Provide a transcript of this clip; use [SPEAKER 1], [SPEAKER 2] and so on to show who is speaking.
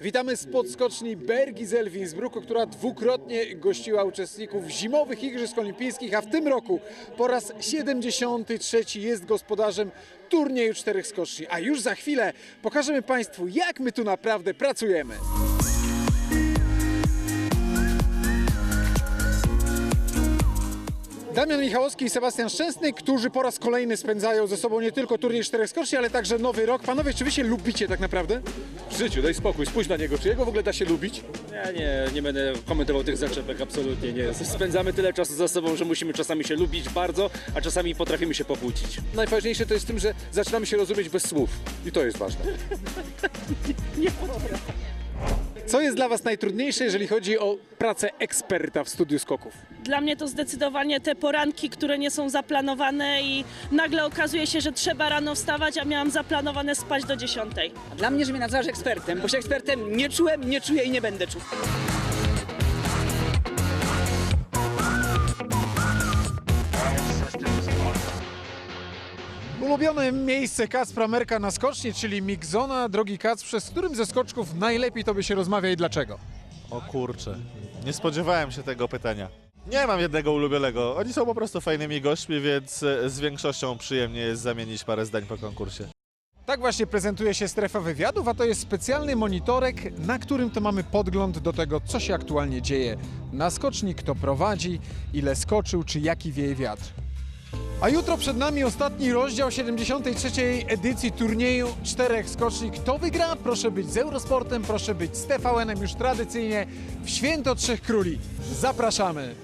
[SPEAKER 1] Witamy z podskoczni Bergizel w Innsbrucku, która dwukrotnie gościła uczestników zimowych Igrzysk Olimpijskich, a w tym roku po raz 73 jest gospodarzem turnieju czterech skoczni. A już za chwilę pokażemy Państwu, jak my tu naprawdę pracujemy. Damian Michałowski i Sebastian Szczęsny, którzy po raz kolejny spędzają ze sobą nie tylko turniej czterech skoczni, ale także nowy rok. Panowie, czy wy się lubicie tak naprawdę?
[SPEAKER 2] Życiu, daj spokój, spójrz na niego. Czy jego w ogóle da się lubić?
[SPEAKER 3] Ja nie, nie będę komentował tych zaczepek, absolutnie nie. Spędzamy tyle czasu ze sobą, że musimy czasami się lubić bardzo, a czasami potrafimy się pokłócić.
[SPEAKER 2] Najważniejsze to jest w tym, że zaczynamy się rozumieć bez słów. I to jest ważne.
[SPEAKER 1] Co jest dla was najtrudniejsze, jeżeli chodzi o pracę eksperta w studiu skoków?
[SPEAKER 4] Dla mnie to zdecydowanie te poranki, które nie są zaplanowane i nagle okazuje się, że trzeba rano wstawać, a miałam zaplanowane spać do 10.
[SPEAKER 5] Dla mnie, że mnie nazywasz ekspertem, bo się ekspertem nie czułem, nie czuję i nie będę czuł.
[SPEAKER 1] Ulubione miejsce Kacpra Merka na skoczni, czyli Migzona. Drogi Kacprze, z którym ze skoczków najlepiej tobie się rozmawia i dlaczego?
[SPEAKER 6] O kurczę, nie spodziewałem się tego pytania. Nie mam jednego ulubionego. Oni są po prostu fajnymi gośćmi, więc e, z większością przyjemnie jest zamienić parę zdań po konkursie.
[SPEAKER 1] Tak właśnie prezentuje się strefa wywiadów, a to jest specjalny monitorek, na którym to mamy podgląd do tego, co się aktualnie dzieje na skoczni, kto prowadzi, ile skoczył, czy jaki wieje wiatr. A jutro przed nami ostatni rozdział 73. edycji turnieju czterech skoczni. Kto wygra? Proszę być z Eurosportem, proszę być z TVN-em już tradycyjnie w Święto Trzech Króli. Zapraszamy!